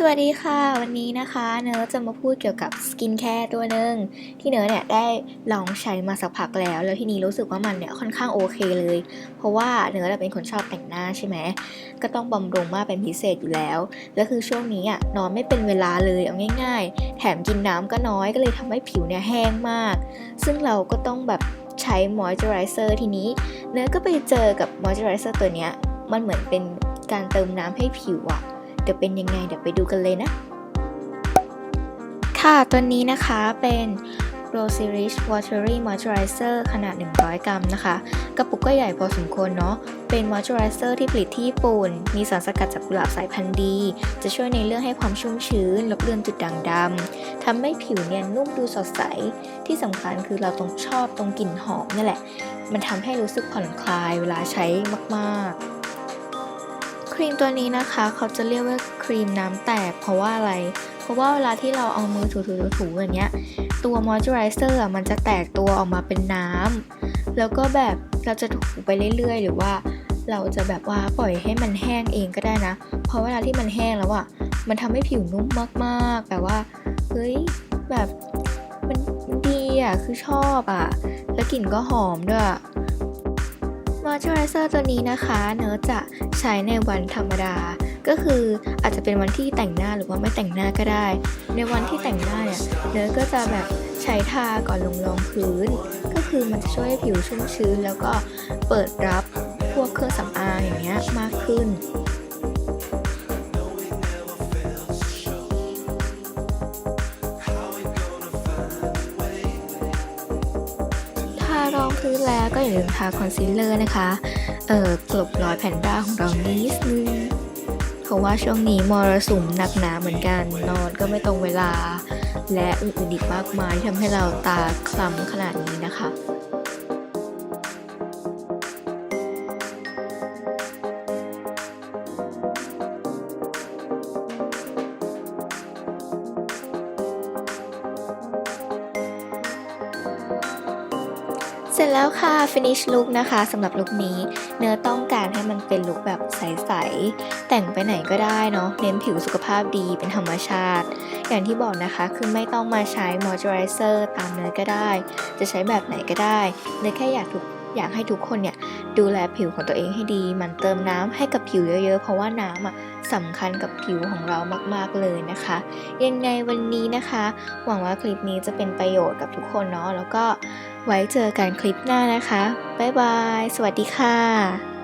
สวัสดีค่ะ วันนี้นะคะเนอจะมาพูดเกี่ยวกับสกินแคร์ตัวหนึ่งที่เนอเนี่ยได้ลองใช้มาสักพักแล้ว แล้วที่นี้รู้สึกว่ามันเนี่ยค่อนข้างโอเคเลย เพราะว่าเนอเป็นคนชอบแต่งหน้าใช่ไหมก็ต้องบำรุงมากเป็นพิเศษอยู่แล้ว แล้วคือช่วงนี้อะนอนไม่เป็นเวลาเลยเอาง่าย ๆ แถมกินน้ำก็น้อยก็เลยทำให้ผิวเนี่ยแห้งมาก ซึ่งเราก็ต้องแบบใช้มอยเจอไรเซอร์ทีนี้เนอก็ไปเจอกับมอยเจอไรเซอร์ตัวเนี้ยมันเหมือนเป็นการเติมน้ำให้ผิวอะ เดี๋ยวเป็นยังไงเดี๋ยวไปดูกันเลยนะ ค่ะตัวนี้นะคะเป็น Rose Rich Watery Moisturizer ขนาด 100 กรัมนะคะ กระปุกก็ใหญ่พอสมควรเนาะ เป็น Moisturizer ที่ผลิตที่ญี่ปุ่น มีสารสกัดจากกุหลาบสายพันธุ์ดี จะช่วยในเรื่องให้ความชุ่มชื้นลดเลือนจุดด่างดำ ทำให้ผิวเนียนนุ่มดูสดใส ที่สำคัญคือเราต้องชอบตรงกลิ่นหอมนี่แหละ มันทำให้รู้สึกผ่อนคลายเวลาใช้มากๆ รีมตัวนี้นะคะ เขาจะเรียกว่าครีมน้ำแตก เพราะว่าอะไร เพราะว่าเวลาที่เราเอามือถูๆๆอย่างเงี้ย ตัวมอยเจอไรเซอร์มันจะแตกตัวออกมาเป็นน้ำ แล้วก็แบบเราจะถูไปเรื่อยๆ หรือว่าเราจะแบบว่าปล่อยให้มันแห้งเองก็ได้นะ เพราะเวลาที่มันแห้งแล้วอะมันทำให้ผิวนุ่มมากๆ แบบว่า เฮ้ย แบบมันดีอะคือชอบอะ แล้วกลิ่นก็หอมด้วย มอยเจอไรเซอร์ตัวนี้นะคะ เนื้อจะใช้ในวันธรรมดา ก็คืออาจจะเป็นวันที่แต่งหน้าหรือว่าไม่แต่งหน้าก็ได้ ในวันที่แต่งหน้าเนี่ย เนื้อก็จะแบบใช้ทาก่อนลงรองพื้น ก็คือมันจะช่วยให้ผิวชุ่มชื้น แล้วก็เปิดรับพวกเครื่องสำอางอย่างเงี้ยมากขึ้น พื้นแล้วก็อย่าลืมทาคอนซีลเลอร์นะคะ เอ่อกลบรอยแผ่นด้าของเรานิดนึงเพราะว่าช่วงนี้มรสุมหนักหนาเหมือนกันนอนก็ไม่ตรงเวลา และอื่นๆอีกมากมายที่ทำให้เราตาคล้ำขนาดนี้นะคะ สร็จแล้วค่ะ finish look นะคะสำหรับลุคนี้ เนื้อต้องการให้มันเป็นลุคแบบใส ๆ แต่งไปไหนก็ได้เนาะเน้นผิวสุขภาพดีเป็นธรรมชาติ อย่างที่บอกนะคะคือไม่ต้องมาใช้ moisturizer ตามเนยก็ได้ จะใช้แบบไหนก็ได้เนยแค่อยากทุกอยากให้ทุกคนเนี่ยดูแลผิวของตัวเองให้ดี มันเติมน้ำให้กับผิวเยอะๆ เพราะว่าน้ำอะสำคัญกับผิวของเรามากๆเลยนะคะ ยังไงวันนี้นะคะ หวังว่าคลิปนี้จะเป็นประโยชน์กับทุกคนเนาะแล้วก็ ไว้เจอกันคลิปหน้านะคะ บ๊ายบาย สวัสดีค่ะ